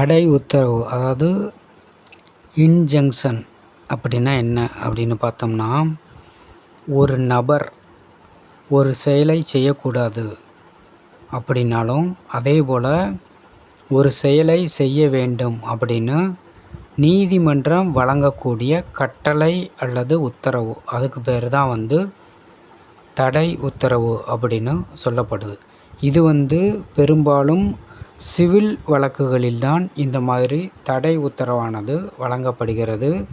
தடை உத்தரவு அதாவது இன்ஜங்ஷன் அப்படின்னா என்ன அப்படின்னு பார்த்தோம்னா ஒரு நபர் ஒரு செயலை செய்யக்கூடாது அப்படின்னாலும் அதே போல் ஒரு செயலை செய்ய வேண்டும் அப்படின்னு நீதிமன்றம் வழங்கக்கூடிய கட்டளை அல்லது உத்தரவு. அதுக்கு பேர் தான் வந்து தடை உத்தரவு அப்படின்னு சொல்லப்படுது. இது வந்து பெரும்பாலும் சிவில் வழக்குகளில்தான் இந்த மாதிரி தடை உத்தரவானது வழங்கப்படுகிறது.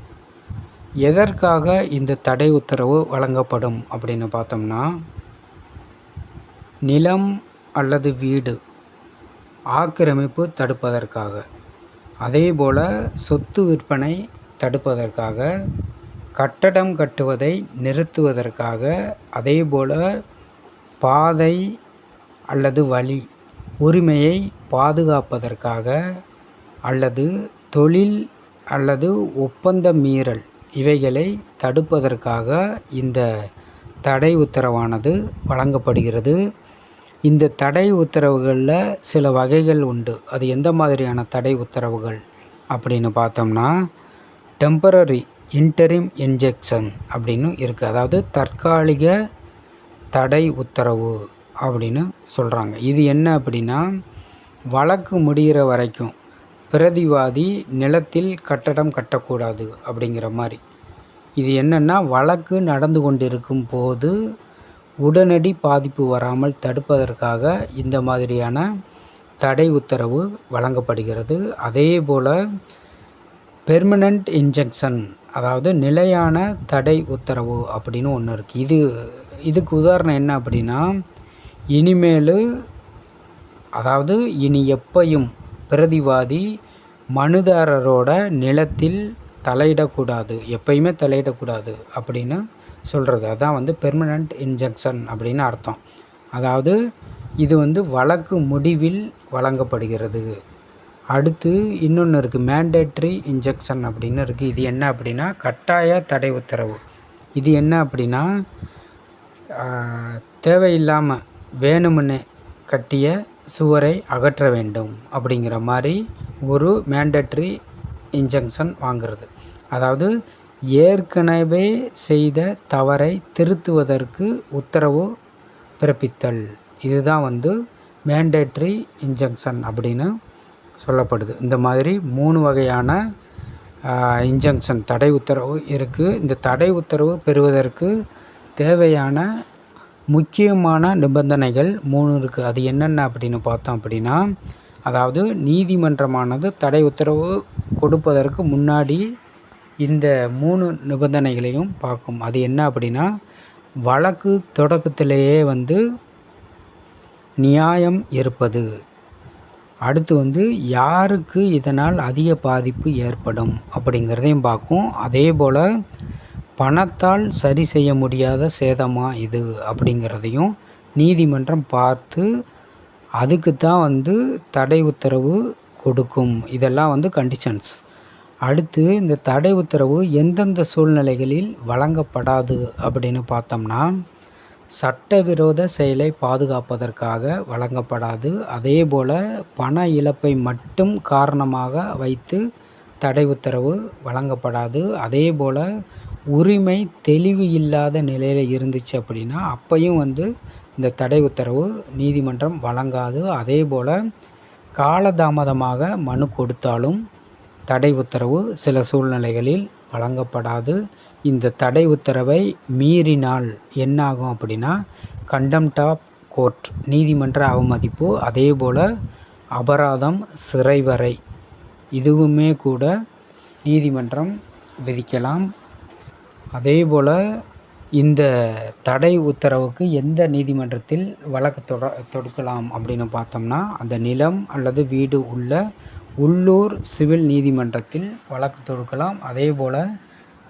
எதற்காக இந்த தடை உத்தரவு வழங்கப்படும் அப்படின்னு பார்த்தோம்னா நிலம் அல்லது வீடு ஆக்கிரமிப்பு தடுப்பதற்காக. அதேபோல் சொத்து விற்பனை தடுப்பதற்காக கட்டடம் கட்டுவதை நிறுத்துவதற்காக அதேபோல் பாதை அல்லது வழி உரிமையை பாதுகாப்பதற்காக அல்லது தொழில் அல்லது ஒப்பந்த மீறல் இவைகளை தடுப்பதற்காக இந்த தடை உத்தரவானது வழங்கப்படுகிறது. இந்த தடை உத்தரவுகளில் சில வகைகள் உண்டு. அது எந்த மாதிரியான தடை உத்தரவுகள் அப்படின்னு பார்த்தோம்னா டெம்பரரி இன்டரிம் இன்ஜெக்ஷன் அப்படின்னு இருக்குது அதாவது தற்காலிக தடை உத்தரவு. அப்படின்னு சொல்கிறாங்க இது என்ன அப்படின்னா வழக்கு முடிகிற வரைக்கும் பிரதிவாதி நிலத்தில் கட்டடம் கட்டக்கூடாது அப்படிங்கிற மாதிரி. இது என்னென்னா வழக்கு நடந்து கொண்டிருக்கும் போது உடனடி பாதிப்பு வராமல் தடுப்பதற்காக இந்த மாதிரியான தடை உத்தரவு வழங்கப்படுகிறது. அதே போல் பெர்மனண்ட் இன்ஜெக்ஷன் அதாவது நிலையான தடை உத்தரவு அப்படின்னு ஒன்று இருக்குது இது இதுக்கு உதாரணம் என்ன அப்படின்னா இனிமேல் அதாவது இனி எப்பையும் பிரதிவாதி மனுதாரரோட நிலத்தில் தலையிடக்கூடாது எப்பயுமே தலையிடக்கூடாது அப்படின்னு சொல்கிறது அதான் வந்து பெர்மனண்ட் இன்ஜெக்ஷன் அப்படின்னு அர்த்தம். அதாவது இது வந்து வழக்கு முடிவில் வழங்கப்படுகிறது. அடுத்து இன்னொன்று இருக்குது மேண்டேட்ரி இன்ஜெக்ஷன் அப்படின்னு இருக்குது இது என்ன அப்படின்னா கட்டாய தடை உத்தரவு. இது என்ன அப்படின்னா தேவையில்லாமல் வேணுமுன்னே கட்டிய சுவரை அகற்ற வேண்டும் அப்படிங்கிற மாதிரி ஒரு மேண்டட்ரி இன்ஜெக்ஷன் வாங்கிறது. அதாவது ஏற்கனவே செய்த தவறை திருத்துவதற்கு உத்தரவு பிறப்பித்தல். இதுதான் வந்து மேண்டேட்ரி இன்ஜெக்ஷன் அப்படின்னு சொல்லப்படுது. இந்த மாதிரி மூணு வகையான இன்ஜெக்ஷன் தடை உத்தரவு இருக்குது இந்த தடை உத்தரவு பெறுவதற்கு தேவையான முக்கியமான நிபந்தனைகள் மூணு இருக்குது அது என்னென்ன அப்படின்னு பார்த்தோம் அப்படின்னா அதாவது நீதிமன்றமானது தடை உத்தரவு கொடுப்பதற்கு முன்னாடி இந்த மூணு நிபந்தனைகளையும் பார்க்கும். அது என்ன அப்படின்னா வழக்கு தொடக்கத்திலேயே வந்து நியாயம் இருப்பது. அடுத்து வந்து யாருக்கு இதனால் அதிக பாதிப்பு ஏற்படும் அப்படிங்கிறதையும் பார்க்கும். அதே போல் பணத்தால் சரி செய்ய முடியாத சேதமா இது அப்படிங்கிறதையும் நீதிமன்றம் பார்த்து அதுக்கு தான் வந்து தடை உத்தரவு கொடுக்கும். இதெல்லாம் வந்து கண்டிஷன்ஸ் அடுத்து இந்த தடை உத்தரவு எந்தெந்த சூழ்நிலைகளில் வழங்கப்படாது அப்படின்னு பார்த்தோம்னா சட்டவிரோத செயலை பாதுகாப்பதற்காக வழங்கப்படாது. அதே போல் பண இழப்பை மட்டும் காரணமாக வைத்து தடை உத்தரவு வழங்கப்படாது. அதே போல் உரிமை தெளிவு இல்லாத நிலையில் இருந்துச்சு அப்படின்னா அப்பையும் வந்து இந்த தடை உத்தரவு நீதிமன்றம் வழங்காது. அதே போல் காலதாமதமாக மனு கொடுத்தாலும் தடை உத்தரவு சில சூழ்நிலைகளில் வழங்கப்படாது. இந்த தடை உத்தரவை மீறினால் என்னாகும் அப்படின்னா கண்டம்ட் ஆஃப் கோர்ட் நீதிமன்ற அவமதிப்பு அதே போல் அபராதம் சிறை வரை. இதுவுமே கூட நீதிமன்றம் விதிக்கலாம். அதே போல் இந்த தடை உத்தரவுக்கு எந்த நீதிமன்றத்தில் வழக்கு தொட தொடுக்கலாம் அப்படின்னு பார்த்தோம்னா அந்த நிலம் அல்லது வீடு உள்ள உள்ளூர் சிவில் நீதிமன்றத்தில் வழக்கு தொடுக்கலாம். அதே போல்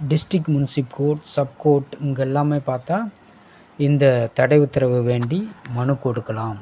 டிஸ்ட்ரிக் முன்சிப் கோர்ட் சப் கோர்ட் இங்கே எல்லாமே பார்த்தா இந்த தடை உத்தரவு வேண்டி மனு கொடுக்கலாம்.